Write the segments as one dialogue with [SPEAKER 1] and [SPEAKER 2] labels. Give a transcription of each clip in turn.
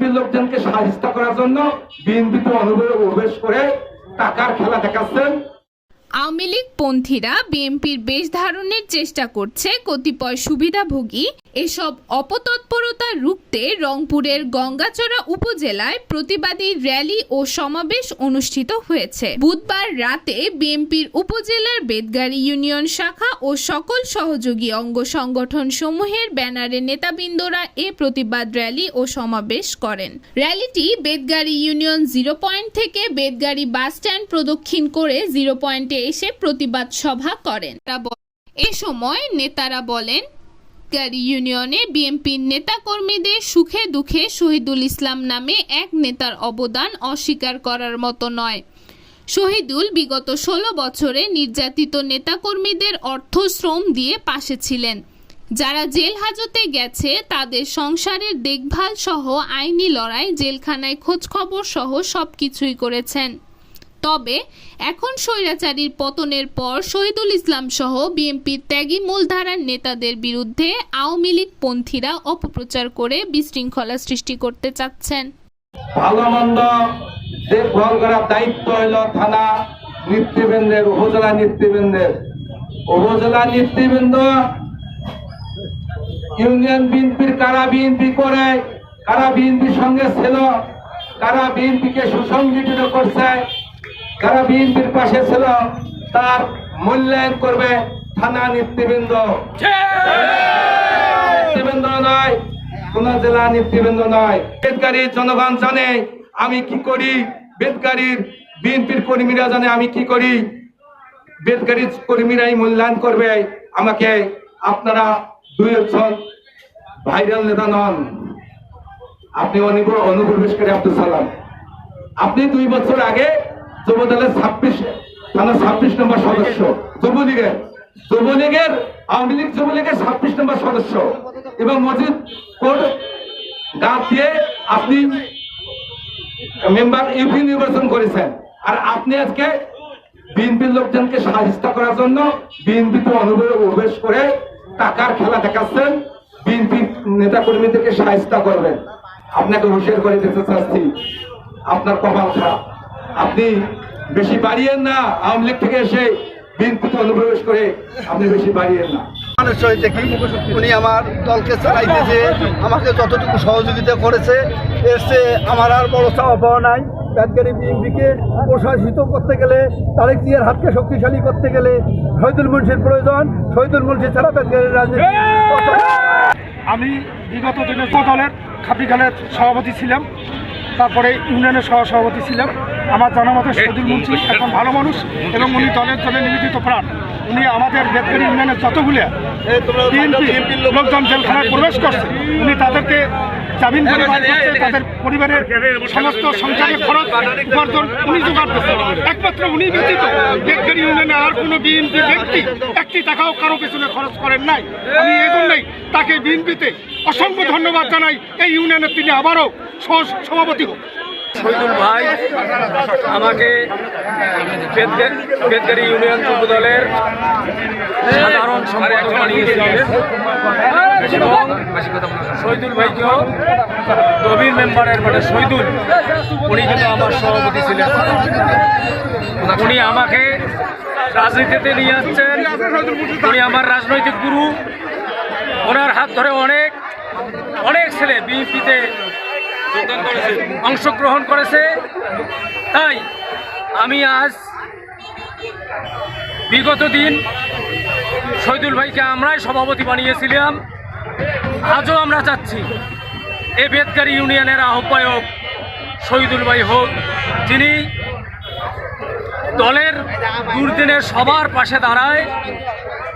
[SPEAKER 1] বিএনপির লোকজনকে সাহিত্য করার জন্য বিএনপিতে অনুভবে প্রবেশ করে টাকার খেলা দেখাচ্ছেন।
[SPEAKER 2] আওয়ামী লীগ পন্থীরা বিএনপির বেশ ধারণের চেষ্টা করছে কতিপয় সুবিধাভোগী এসব অপতৎপরতা রুখতে রংপুরের গঙ্গাচড়া উপজেলায় প্রতিবাদী র্যালি ও সমাবেশ অনুষ্ঠিত হয়েছে। বুধবার রাতে বিএনপির উপজেলার বেদগাড়ি ইউনিয়ন শাখা ও সকল সহযোগী অঙ্গ সংগঠন সমূহের ব্যানারে নেতাবৃন্দরা এ প্রতিবাদ র্যালি ও সমাবেশ করেন। র্যালিটি বেদগাড়ি ইউনিয়ন জিরো পয়েন্ট থেকে বেদগাড়ি বাস স্ট্যান্ড প্রদক্ষিণ করে জিরো পয়েন্টে এসে প্রতিবাদ সভা করেন। এ সময় নেতারা বলেন ইউনিয়নে বিএনপির নেতাকর্মীদের সুখে দুঃখে শহীদুল ইসলাম নামে এক নেতার অবদান অস্বীকার করার মতো নয়। শহীদুল বিগত ষোলো বছরে নির্যাতিত নেতাকর্মীদের অর্থ শ্রম দিয়ে পাশে ছিলেন। যারা জেল হাজতে গেছে, তাদের সংসারের দেখভাল সহ আইনি লড়াই, জেলখানায় খোঁজখবর সহ সব কিছুই করেছেন। তবে এখন স্বৈরাচারীর পতনের পর শহীদুল ইসলাম সহ বিএনপির ত্যাগী মূলধারার নেতাদের বিরুদ্ধে আওয়ামী লীগ পন্থীরা অপপ্রচার করে বিশৃঙ্খলা সৃষ্টি করতে চাচ্ছেন।
[SPEAKER 1] ভালো মন্দ দেখভাল করার দায়িত্ব হইল থানা নেতৃবৃন্দের, উপজেলা নেতৃবৃন্দের। উপজেলা নেতৃবৃন্দ ইউনিয়ন বিএনপির কারা বিএনপি করে, কারা বিএনপির সঙ্গে ছিল, কারা বিএনপিকে সুসংগঠিত করছে কারা বিএনপির পাশে ছিল, তার মূল্যায়ন করবে থানা নেতৃবৃন্দ। নেতৃবৃন্দ নয় কোন জেলা নেতৃবৃন্দ নয়। বেদকারী জনগণ জানে আমি কি করি বেদকারীর বিএনপির কর্মীরা জানে আমি কি করি। বেদকারী কর্মীরাই মূল্যায়ন করবে, আমাকে আপনারা দুই একজন ভাইরাল নেতা নন। আপনি অনুপ- অনুপ্রবেশকারী আব্দুল সালাম। আপনি দুই বছর আগে যুবদলের ছাব্বিশ থানা ছাব্বিশ নম্বর সদস্য। যুবলীগের যুবলীগের, আওয়ামী লীগ যুবলীগের ছাব্বিশ নম্বর সদস্য। এবং কোর্ট দিয়ে আপনি মেম্বার ইউপি নির্বাচন করেছেন। আর আপনি আজকে বিএনপির লোকজনকে সাহিত্য করার জন্য বিএনপিতে অনুভবে প্রবেশ করে টাকার খেলা দেখাচ্ছেন। বিএনপি নেতা কর্মীদেরকে সাহিত্য করবেন। আপনাকে হুঁশিয়ার করে দিতে চাচ্ছি। আপনার কপাল খারাপ। আপনি বেশি বাড়িয়েন না আওয়ামী লীগ থেকে এসে বিএনপিতে অনুপ্রবেশ করে আপনি বেশি বাড়িয়েন না।
[SPEAKER 3] মানুষ সহিত দেখি উনি আমার দলকে চালাইতেছে আমাকে যতটুকু সহযোগিতা করেছে এর চেয়ে আমার আর বড় চাওয়া পাওয়া নাই। ব্যাদগারি বিএনপিকে প্রশাসিত করতে গেলে তারেক জিয়ার হাতকে শক্তিশালী করতে গেলে শহীদুল মুন্সির প্রয়োজন। শহীদুল মুন্সি ছাড়া ব্যাদগারির রাজনীতি
[SPEAKER 4] আমি বিগত দিনে দলের খাপিখালের সভাপতি ছিলাম। তারপরে ইউনিয়নের সহ সভাপতি ছিলাম আমার জানা মতে সদুল মুন্সি একজন ভালো মানুষ এবং উনি দলের জন্য নিবেদিত প্রাণ। উনি আমাদের বেদগাড়ি ইউনিয়নের যতগুলো লোকজন জেলখানায় প্রবেশ করছে, উনি তাদেরকে জামিন তাদের পরিবারের সমস্ত সংসারের খরচ উপার্জন উনি জোগাড় করছে। একমাত্র উনি ব্যতীত বেদগাড়ি ইউনিয়নে আর কোনো বিএনপি ব্যক্তি একটি টাকাও কারও পেছনে খরচ করেন নাই। আমি এই তাকে বিএনপিতে অসংখ্য ধন্যবাদ জানাই। এই ইউনিয়নের তিনি আবারও সভাপতি হোক।
[SPEAKER 5] শহীদুল ভাই, আমাকে বেদগে- বেদগাড়ি ইউনিয়ন যুব দলের সাধারণ সম্পাদক বানিয়েছিলেন। এবং শহীদুল ভাইকেও গভীর মেম্বারের মানে শহীদুল, উনি কিন্তু আমার সভাপতি ছিলেন। উনি আমাকে রাজনীতিতে নিয়ে আসছেন। উনি আমার রাজনৈতিক গুরু। ওনার হাত ধরে অনেক অনেক ছেলে বিএনপিতে অংশগ্রহণ করেছে। তাই আমি আজ বিগত দিন শহীদুল ভাইকে আমরাই সভাপতি বানিয়েছিলাম। আজও আমরা চাচ্ছি এ বেদকারী ইউনিয়নের আহ্বায়ক শহীদুল ভাই হোক, যিনি দলের দুর্দিনের সবার পাশে দাঁড়ায়।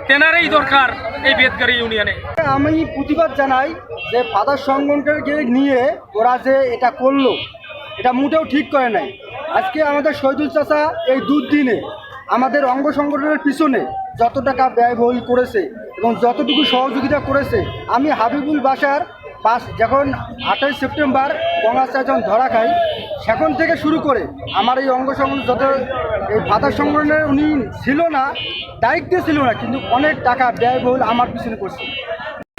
[SPEAKER 5] তেনারই দরকার এই বেদকারী ইউনিয়নে।
[SPEAKER 3] আমি প্রতিবাদ জানাই যে ফাদার সংগঠনকে নিয়ে ওরা যে এটা করল, এটা মোটেও ঠিক করে নাই। আজকে আমাদের শহীদুল চাচা এই দুদিনে আমাদের অঙ্গ সংগঠনের পিছনে যত টাকা ব্যয়বহুল করেছে এবং যতটুকু সহযোগিতা করেছে, আমি হাবিবুল বাসার পাঁচ যখন আঠাশ সেপ্টেম্বর গঙ্গাচা যখন ধরা খাই সেখন থেকে শুরু করে আমার এই অঙ্গ সংগঠন যত এই ফাদার সংগঠনের উনি ছিল না, দায়িত্বে ছিল না, কিন্তু অনেক টাকা ব্যয়বহুল আমার পিছনে করছে।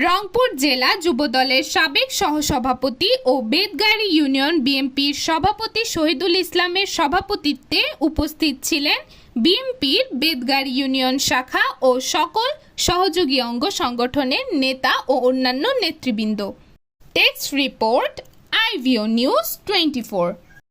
[SPEAKER 2] রংপুর জেলা যুবদলের সাবেক সহসভাপতি ও বেদগাড়ি ইউনিয়ন বিএনপির সভাপতি শহীদুল ইসলামের সভাপতিত্বে উপস্থিত ছিলেন বিএনপির বেদগাড়ি ইউনিয়ন শাখা ও সকল সহযোগী অঙ্গ সংগঠনের নেতা ও অন্যান্য নেতৃবৃন্দ। Text report, IVO news twenty